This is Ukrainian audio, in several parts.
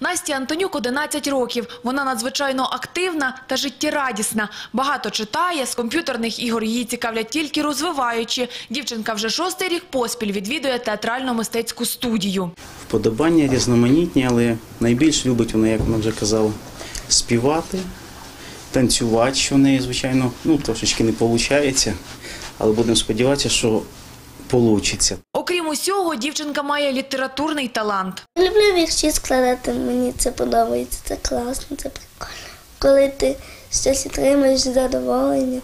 Насті Антонюк 11 років. Вона надзвичайно активна та життєрадісна. Багато читає, з комп'ютерних ігор її цікавлять тільки розвиваючі. Дівчинка вже шостий рік поспіль відвідує театрально-мистецьку студію. Вподобання різноманітні, але найбільш любить вона, як вона вже казала, співати, танцювати, що в неї, звичайно, ну, трошечки не виходить, але будемо сподіватися, що вийде. Окрім усього, дівчинка має літературний талант. Люблю вірші складати, мені це подобається, це класно, це прикольно. Коли ти щось отримаєш задоволення,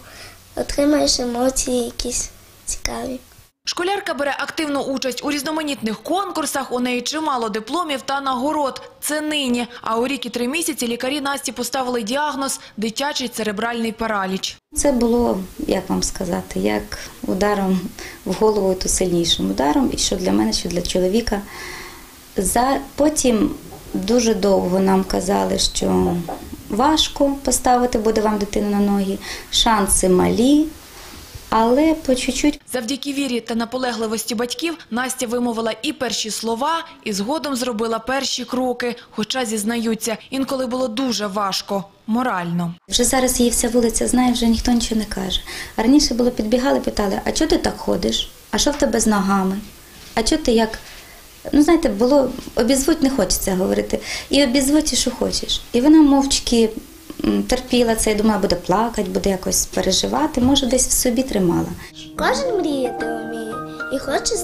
отримаєш емоції якісь цікаві. Школярка бере активну участь у різноманітних конкурсах. У неї чимало дипломів та нагород. Це нині. А у рік і три місяці лікарі Насті поставили діагноз – дитячий церебральний параліч. Це було, як вам сказати, як ударом в голову, то сильнішим ударом, і що для мене, що для чоловіка. Потім дуже довго нам казали, що важко поставити буде вам дитину на ноги, шанси малі, але по чуть-чуть Завдяки вірі та наполегливості батьків Настя вимовила і перші слова, і згодом зробила перші кроки. Хоча, зізнаються, інколи було дуже важко, морально. Вже зараз її вся вулиця знає, вже ніхто нічого не каже. А раніше було підбігали, питали, а чого ти так ходиш? А що в тебе з ногами? А чого ти як? Ну, знаєте, було обізвуть не хочеться говорити. І обізвуть, і що хочеш. І вона мовчки терпіла це, я думала, буде плакати, буде якось переживати, може, десь в собі тримала. Кожен мріяти вміє і хоче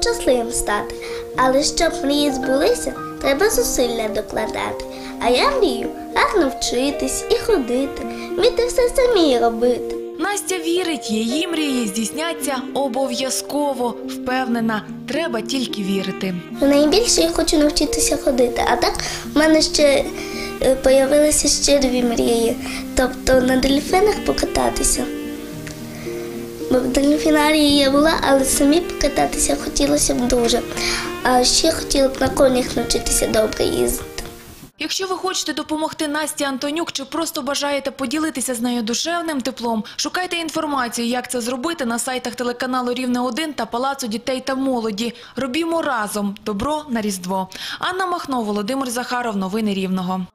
щасливим стати. Але щоб мрії збулися, треба зусилля докладати. А я мрію гарно вчитись і ходити, вміти все самі робити. Настя вірить, її мрії здійсняться обов'язково. Впевнена, треба тільки вірити. Найбільше я хочу навчитися ходити, а так в мене ще появилися ще дві мрії. Тобто на дельфінах покататися. В дельфінарії я була, але самі покататися хотілося б дуже. А ще хотіла б на конях навчитися добре їздити. Якщо ви хочете допомогти Насті Антонюк чи просто бажаєте поділитися з нею душевним теплом, шукайте інформацію, як це зробити на сайтах телеканалу Рівне 1 та Палацу дітей та молоді. Робімо разом добро на Різдво. Анна Махно, Володимир Захаров. Новини Рівного.